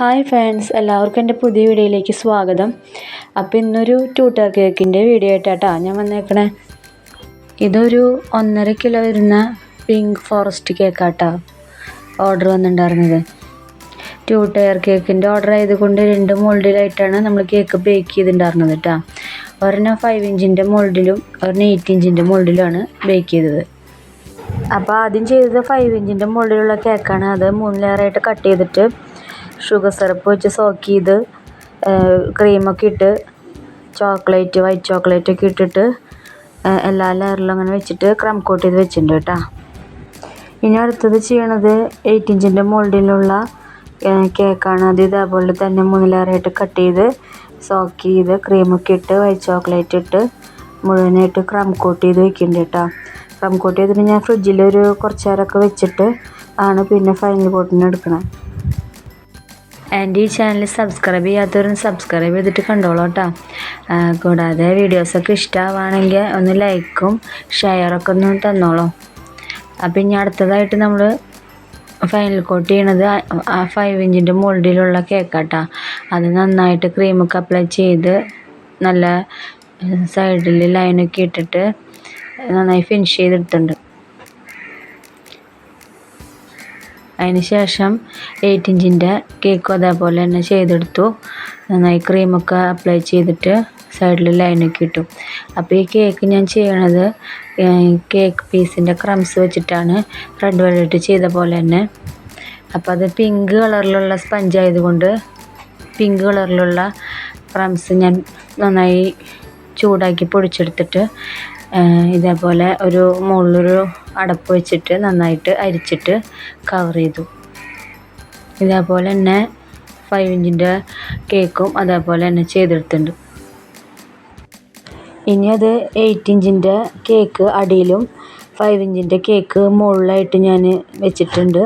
Hi friends എല്ലാവർക്കും എന്റെ പുതിയ വീഡിയോയിലേക്ക് സ്വാഗതം. അപ്പോൾ ഇന്നൊരു ട്യൂട്ടർ കേക്കിന്റെ വീഡിയോ ആയിട്ടാട്ടോ ഞാൻ വന്നേക്കണേ. ഇതൊരു ഒന്നര കിലോ വരുന്ന പിങ്ക് ഫോറസ്റ്റ് കേക്കാട്ടോ ഓർഡർ വന്നിട്ടുണ്ടായിരുന്നത്. ടു ടയർ കേക്കിന്റെ ഓർഡർ ആയതുകൊണ്ട് രണ്ട് മോൾഡിലായിട്ടാണ് നമ്മൾ കേക്ക് ബേക്ക് ചെയ്തിട്ടുണ്ടായിരുന്നത് കേട്ടോ ഒരെണ്ണം ഫൈവ് ഇഞ്ചിന്റെ മോൾഡിലും ഒരെണ്ണം എയ്റ്റ് ഇഞ്ചിന്റെ മോൾഡിലുമാണ് ബേക്ക് ചെയ്തത്. അപ്പോൾ ആദ്യം ചെയ്തത് ഫൈവ് ഇഞ്ചിന്റെ മുകളിലുള്ള കേക്കാണ് അത് മൂന്ന് ലെയറായിട്ട് കട്ട് ചെയ്തിട്ട് ഷുഗർ സിറപ്പ് വെച്ച് സോക്ക് ചെയ്ത് ക്രീമൊക്കെ ഇട്ട് ചോക്ലേറ്റ് വൈറ്റ് ചോക്ലേറ്റ് ഒക്കെ ഇട്ടിട്ട് എല്ലാ ലെയറിലും അങ്ങനെ വെച്ചിട്ട് ക്രം കോട്ട് ചെയ്ത് വെച്ചിട്ടുണ്ട് കേട്ടോ. ഇനി അടുത്തത് ചെയ്യണത് എയ്റ്റ് ഇഞ്ചിന്റെ മോൾഡിലുള്ള കേക്കാണ് അത് ഇതേപോലെ തന്നെ മൂന്ന് ലെയറായിട്ട് കട്ട് ചെയ്ത് സോക്ക് ചെയ്ത് ക്രീമൊക്കെ ഇട്ട് വൈറ്റ് ചോക്ലേറ്റ് ഇട്ട് മുഴുവനായിട്ട് ക്രം കോട്ട് ചെയ്ത് വെക്കുന്നുണ്ട് കേട്ടോ. ക്രം കോട്ട് ചെയ്തിട്ട് ഞാൻ ഫ്രിഡ്ജിൽ ഒരു കുറച്ച് നേരമൊക്കെ വെച്ചിട്ട് ആണ് പിന്നെ ഫൈനൽ കോട്ടിന് എടുക്കണത് എന്റെ ഈ ചാനൽ സബ്സ്ക്രൈബ് ചെയ്യാത്തവരും സബ്സ്ക്രൈബ് ചെയ്തിട്ട് കണ്ടോളൂ കേട്ടോ. കൂടാതെ വീഡിയോസൊക്കെ ഇഷ്ടമാവുകയാണെങ്കിൽ ഒന്ന് ലൈക്കും ഷെയറൊക്കെ ഒന്ന് തന്നോളൂ. അപ്പം ഇനി അടുത്തതായിട്ട് നമ്മൾ ഫൈനൽ കോട്ട് ചെയ്യണത് ആ ഫൈവ് ഇഞ്ചിന്റെ മോൾഡിലുള്ള കേക്കാട്ടോ അത് നന്നായിട്ട് ക്രീമൊക്കെ അപ്ലൈ ചെയ്ത് നല്ല സൈഡിൽ ലൈനൊക്കെ ഇട്ടിട്ട് നന്നായി ഫിനിഷ് ചെയ്തെടുത്തിട്ടുണ്ട്. അതിന് ശേഷം എയ്റ്റ് ഇഞ്ചിന്റെ കേക്കും അതേപോലെ തന്നെ ചെയ്തെടുത്തു. നന്നായി ക്രീമൊക്കെ അപ്ലൈ ചെയ്തിട്ട് സൈഡിൽ ലൈനൊക്കെ ഇട്ടു. അപ്പോൾ ഈ കേക്ക് ഞാൻ ചെയ്യണത് കേക്ക് പീസിന്റെ ക്രംസ് വെച്ചിട്ടാണ് റെഡ് വെള്ളിട്ട് ചെയ്ത പോലെ തന്നെ. അപ്പോൾ അത് പിങ്ക് കളറിലുള്ള സ്പഞ്ച് ആയതുകൊണ്ട് പിങ്ക് കളറിലുള്ള ക്രംസ് ഞാൻ നന്നായി ചൂടാക്കി പൊടിച്ചെടുത്തിട്ട് ഇതേപോലെ ഒരു മുകളിലൊരു അടപ്പ് വെച്ചിട്ട് നന്നായിട്ട് അരിച്ചിട്ട് കവർ ചെയ്തു. ഇതേപോലെ തന്നെ ഫൈവ് ഇഞ്ചിന്റെ കേക്കും അതേപോലെ തന്നെ ചെയ്തെടുത്തിട്ടുണ്ട്. ഇനി അത് എയ്റ്റ് ഇഞ്ചിന്റെ കേക്ക് അടിയിലും ഫൈവ് ഇഞ്ചിന്റെ കേക്ക് മുകളിലായിട്ട് ഞാൻ വെച്ചിട്ടുണ്ട്.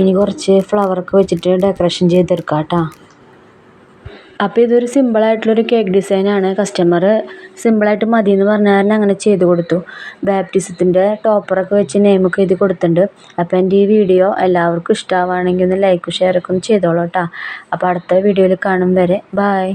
ഇനി കുറച്ച് ഫ്ലവറൊക്കെ വെച്ചിട്ട് ഡെക്കറേഷൻ ചെയ്തെടുക്കാം കേട്ടോ അപ്പോൾ ഇതൊരു സിമ്പിളായിട്ടുള്ളൊരു കേക്ക് ഡിസൈനാണ് കസ്റ്റമർ സിമ്പിളായിട്ട് മതി എന്ന് പറഞ്ഞ കാരണം അങ്ങനെ ചെയ്ത് കൊടുത്തു. ബാപ്റ്റിസത്തിന്റെ ടോപ്പറൊക്കെ വെച്ച് നെയിമൊക്കെ എഴുതി കൊടുത്തിട്ടുണ്ട്. അപ്പോൾ എന്റെ ഈ വീഡിയോ എല്ലാവർക്കും ഇഷ്ടമാവുകയാണെങ്കിൽ ഒന്ന് ലൈക്കും ഷെയറൊക്കെ ഒന്ന് ചെയ്തോളൂ കേട്ടോ അപ്പോൾ അടുത്ത വീഡിയോയിൽ കാണും വരെ. ബായ്